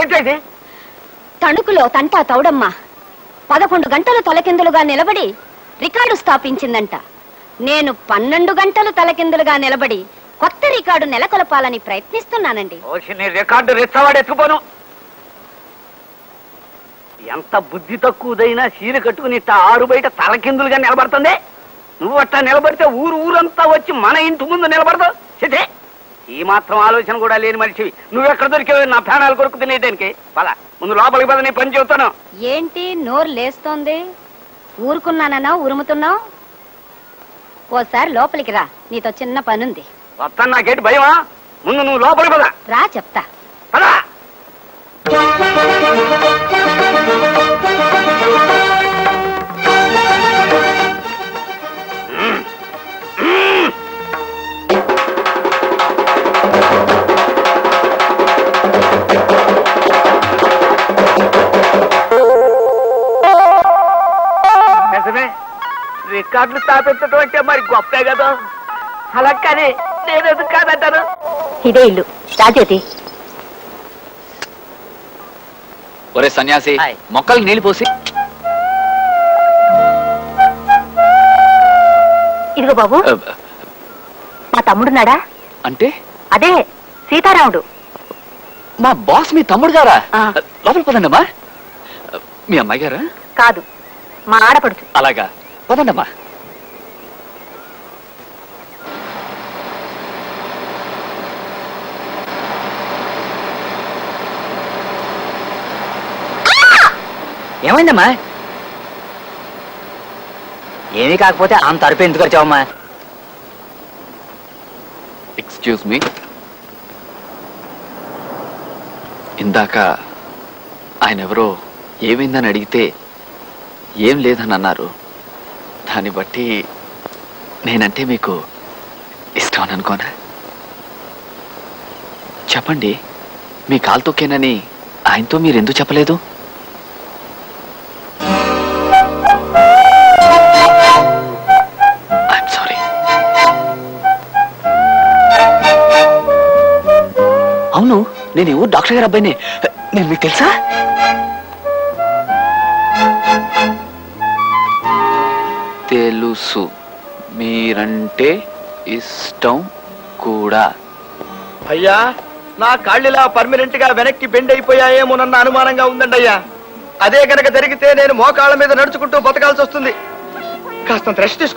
ఏమిటా ఇది తణుకులో తంటా తౌడమ్మ పదకొండు గంటలు తలకిందులుగా నిలబడి రికార్డు స్థాపించిందంట. నేను పన్నెండు గంటలు తలకిందులుగా నిలబడి కొత్త రికార్డు నెలకొల్పాలని ప్రయత్నిస్తున్నానండి. రికార్డు రెచ్చవాడు ఎత్తుకుపోను ఎంత బుద్ధి తక్కువదైనా చీర కట్టుకుని ఆరు బయట తలకిందులుగా నిలబడుతుంది? నువ్వు అట్టా నిలబడితే ఊరు ఊరంతా వచ్చి మన ఇంటి ముందు నిలబడదు. సిద్ధే ఈ మాత్రం ఆలోచన కూడా లేని మనిషివి. నువ్వెక్కడ దొరికావు నా ప్రాణాలు కొరకు తినేదానికి పద ముందు లోపలికి పద నీ పని చెబుతాను. ఏంటి నోరు లేస్తోంది? ఊరుకున్నానన్నా ఉరుముతున్నావు? ఓసారి లోపలికి రా నీతో చిన్న పనుంది. వస్తాను నాకేంటి భయమా? ముందు నువ్వు లోపలికి పద. రా చెప్తా. నిజమే రికార్డులు స్థాపించడం అంటే మరి గొప్పే కదా. అలా కానీ నేను ఎందుకు కాదంటాను? ఇదే ఇల్లు. రాజేది. ఒరే సన్యాసి హాయ్. మొక్కలు నీళ్ళు పోసి. ఇదిగో బాబు. అ, మా తమ్ముడున్నాడా? అంటే? అదే సీతారాముడు. మా బాస్ మీ తమ్ముడు గారా? ఆ. లోపల పదండమ్మా. మీ అమ్మాయి గారా? కాదు. మా ఆడపడుచు. అలాగా. పదండమ్మా. ఏమైందమ్మా? ఏమీ కాకపోతే అంత అరుపు ఎందుకు వచ్చావమ్మా ఎక్స్క్యూజ్ మీ ఇందాక ఆయన ఎవరో ఏమైందని అడిగితే ఏం లేదని అన్నారు. దాన్ని బట్టి నేనంటే మీకు ఇష్టం అనుకోనా? చెప్పండి మీ కాలు తొక్కేనని ఆయనతో మీరు ఎందుకు చెప్పలేదు సారీ అవును నేను డాక్టర్ గారు అబ్బాయిని? నేను మీకు తెలుసా? తెలుసు. మీరంటే ఇష్టం కూడా. అయ్యా నా కాళ్ళిలా పర్మనెంట్గా వెనక్కి బెండ్ అయిపోయాయేమోనన్న అనుమానంగా ఉందండి అయ్యా. అదే గనక జరిగితే నేను మోకాళ్ళ మీద నడుచుకుంటూ బతకాల్సి వస్తుంది కాస్త రెస్ట్ తీసుకో.